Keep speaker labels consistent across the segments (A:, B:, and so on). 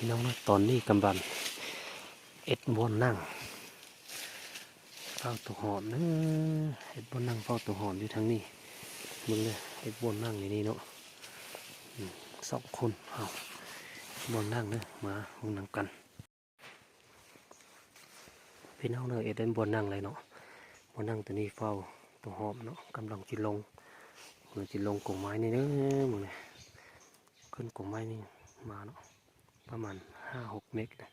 A: พี่น้องนะตอนนี้กำลังเอ็ดบนนั่งเฝ้าตัวหอนนะเอ็ดบนนั่งเฝ้าตัวหอนอยู่ทางนี้มึงเลยเอ็ดบนนั่งอยู่นี่เนาะสองคนเอาบนนั่งเนอะมามึงนั่งกัน พี่น้องเนอะเอ็ดเดินบนนั่งเลยเนาะบนนั่งตัวนี้เฝ้าตัวหอมเนาะกำลังจิลงมือจิลงกงไม้นี่เนอะมึงเลยขึ้นกงไม้นี่มาเนาะ ประมาณห้าหกเมตรนะ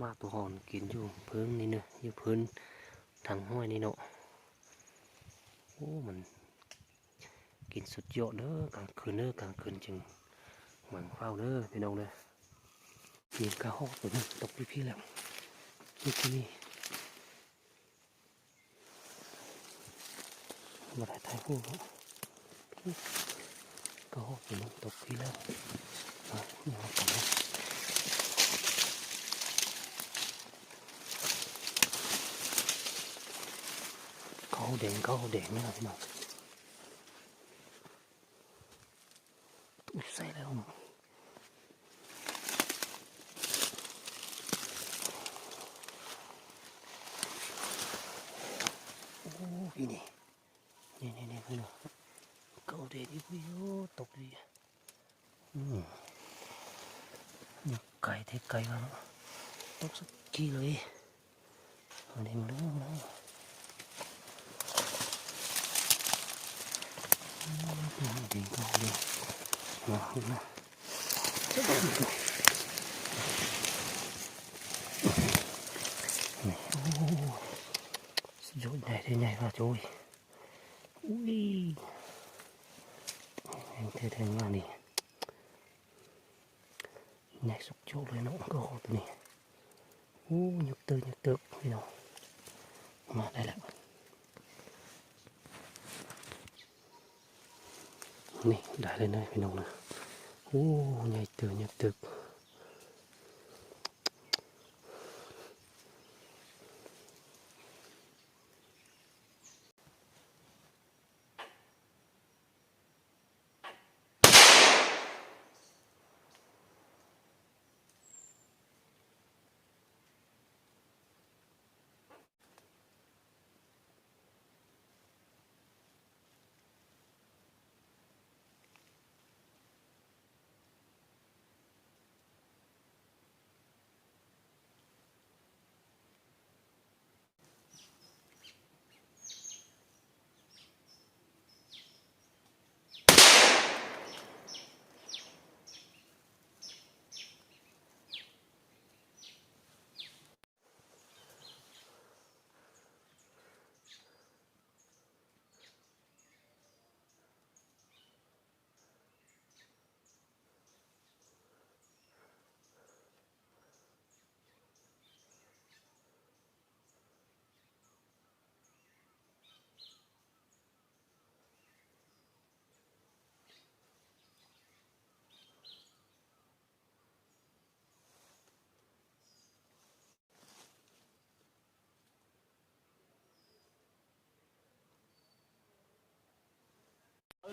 A: มาตัวหอนกินอยู่พื้นนี่เนอะอยู่พื้นทางห้วยนี่เนาะโอ้มันกินสุดยอดเด้อกลางคืนเด้อกลางคืนจึงหวังเฝ้าเด้อพี่น้องเด้อมีกระหอกตัวนึงตกพี่พี่แล้วนี่ที่นี่มาถ่ายถ่ายคู่เนาะกระหอกตัวนึงตกพี่แล้ว เอากลับมาเขาแดงเขาแดงนี่นะพี่น้องอุ้ยใส่แล้วเนาะโอ้พี่นี่นี่นี่นี่พี่น้องเขาแดงอีกพี่โอ้ตกดีอืม ไก่เทไก่มาแล้วตกสักกี่เลยอันนี้มันเรื่องแล้วดีก็ดี nhảy sụp chỗ này nó cũng có hộp này u nhục từ nhục tượng thế nào mà đây là này đã lên đây mình nông nè u nhảy từ nhục tượng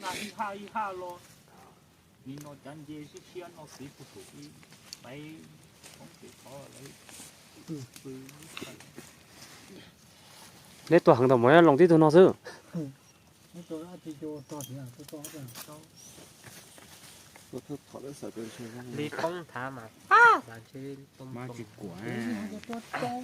B: ở nào y ha y ha lo ni nó chẳng dễ sẽ chia nó xí phụ thuộc đi bay không thể khó lấy từ từ
A: lấy tòa hàng tàu mới lòng tí tôi nó chứ
C: Nó tôi đã thì cho to thì là tôi to rồi to.
D: ลีป้องถามอะหลานชื่อต้ม
B: mà
D: ต้ม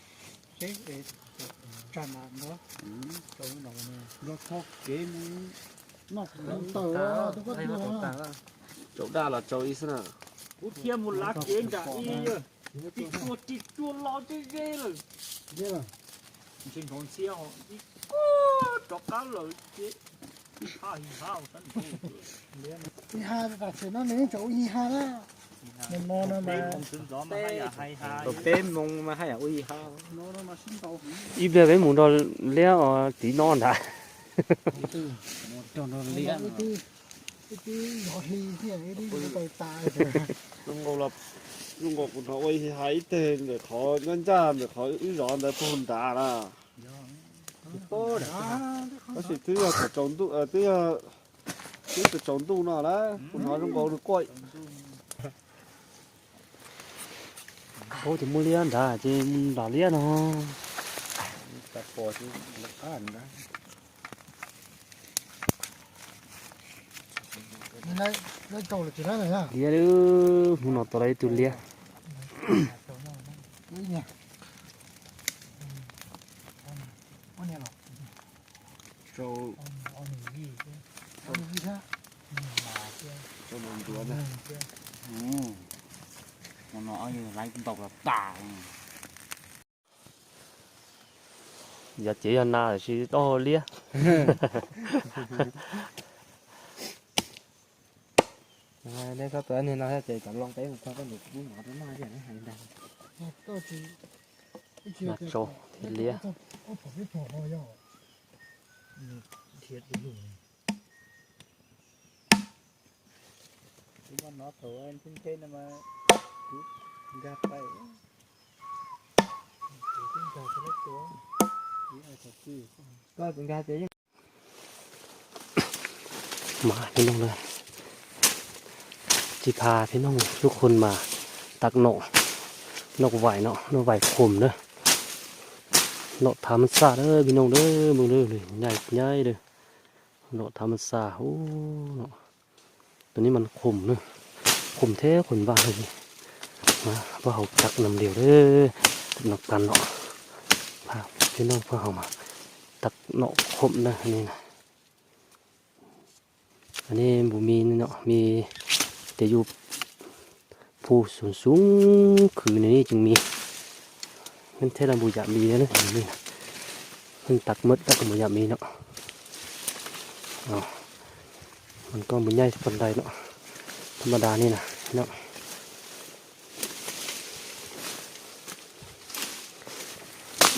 C: thế để tràn mà nó trồng nó
E: nó thóc
C: nó nó tờ nó có
D: ừ, tờ
E: chỗ đa là chỗ ít nữa
B: thêm một lá kế cả y tí chua tí lo chứ ghê rồi.
C: Ghê rồi
B: trên con xe họ đi. Cố cho cá lợi chứ hai
C: hao tấn hai là phải nó nếm chỗ y hai đó mo nó mà
B: tôm tôm mông mà hay à
C: ui ha
A: ít về với muốn đó léo tí non đã
F: cho nó léo lung ngô
C: lập lung
F: ngô cũng thôi thì hãy tên để khó ngân ra để khó ít rõ để phun đá là có sự thứ là trồng tu à thứ là thứ là trồng tu nào đấy cũng nói trong ngô được quậy
A: phố thì mua liên đã chứ đã liên nó
E: tập bò chứ lập ăn
C: đó này này tàu là chỉ nói này nha
A: liên đó muốn nó
C: tàu đấy
F: tụi liên Châu
C: Châu mình đuổi này nó như lấy
F: cũng tộc là tả giờ chỉ ăn nào thì
E: to lia này đây các bạn nên nó sẽ chạy cả long cái một con cái một cũng mở cái mai
A: này hành mặt trâu thì
D: lia nó thử anh trên trên mà. ยัดไปจิ้งจอกเล็กตัวนี่
E: ไอ้ตะก็
D: เป็นการเจ๊ยัง
A: มาพี่น้องเลยจีพาพี่น้องทุกคนมาตักหนกนกไหวเนาะนกไหวขมเนอะนกธรรมชาติเด้อพี่น้องเด้อมึงเด้อเลยใหญ่ใหญ่เด้อนกธรรมชาติโอ้ตัวนี้มันขมเนอะขมแท้ขนบ้าเลย มาพ่อเขาตักน้ำเดียวเด้อตักนกกันเนาะพาพี่น้องพ่อเขามา ตักเนาะขมนะอันนี่นะอันนี้บุมีเนาะมีแต่อยู่ผู้สูงสูงคือในนี้จึงมีมันเท่าไรบุอยามีนะนี่นะมันตักมดตักบุอยามีเนาะเอามันก็บุญใหญ่ปันใดเนาะธรรมดานี่นะเนาะ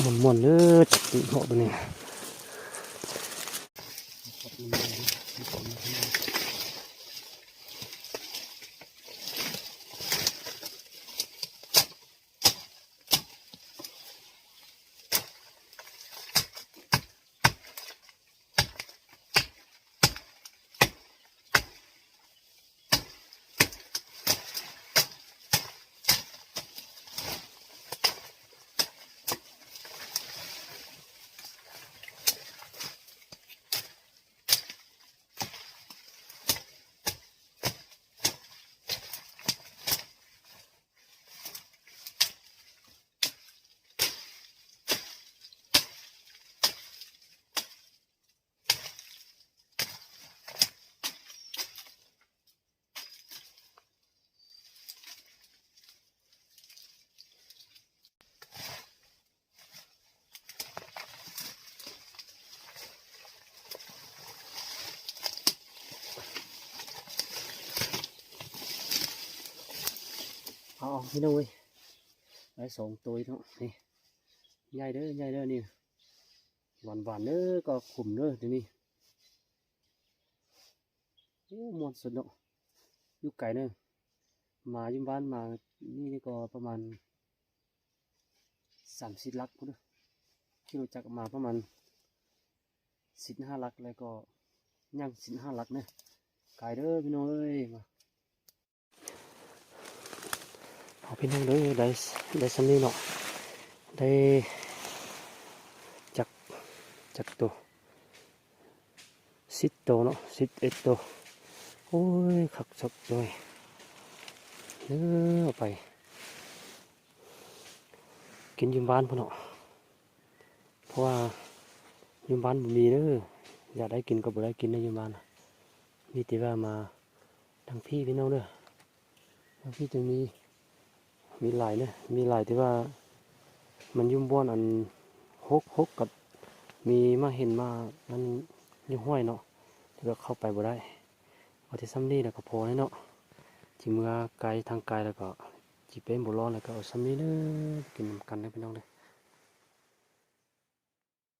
A: มันมวนเด้อจับเหาะตัวนี้ เอาพี่น้องเว้ยได้สองตัวเนาะนี่ใหญ่เด้อใหญ่เด้อนี่หวานหวานเด้อก็ขุ่มเด้อทีนี้โอ้มวนสุดเนาะอยู่ไกลเด้อมาอยู่บ้านมานี่นี่ก็ประมาณสามสิบลักพุ่นเด้อที่รู้จักมาประมาณสิบห้าลักแล้วก็ย่างสิบห้าลักเนี่ยไกลเด้อพี่น้องเอ้ยมา เอาพี่น้องเด้อได้ได้สำนีเนาะได้จักจักตัวสิบตัวเนาะสิบเอ็ดตัวโอ้ยขักสักเลยเนื้ออาไป กินยืมบ้านพ่อเนาะเพราะว่ายืมบ้านบ่มีเด้ออยากได้กินก็บ่ได้กินในยืมบ้านมีแต่ว่ามาทางพี่พี่น้องเด้อทางพี่จะมี มีหลายเนี่ยมีหลายที่ว่า มันยุ่มบ้วนอันฮกฮกกับมีมาเห็นมามันยุ่ห้วยเนาะแต่เลือกเข้าไปบ่ได้เอาที่ซ้ำนี่แล้วก็พอให้เนาะที่เมื่อไกลทางไกลแล้วก็จีเป็นบุร้อนแล้วก็เอาซ้ำนี่เด้อกินกันได้พี่น้องเลย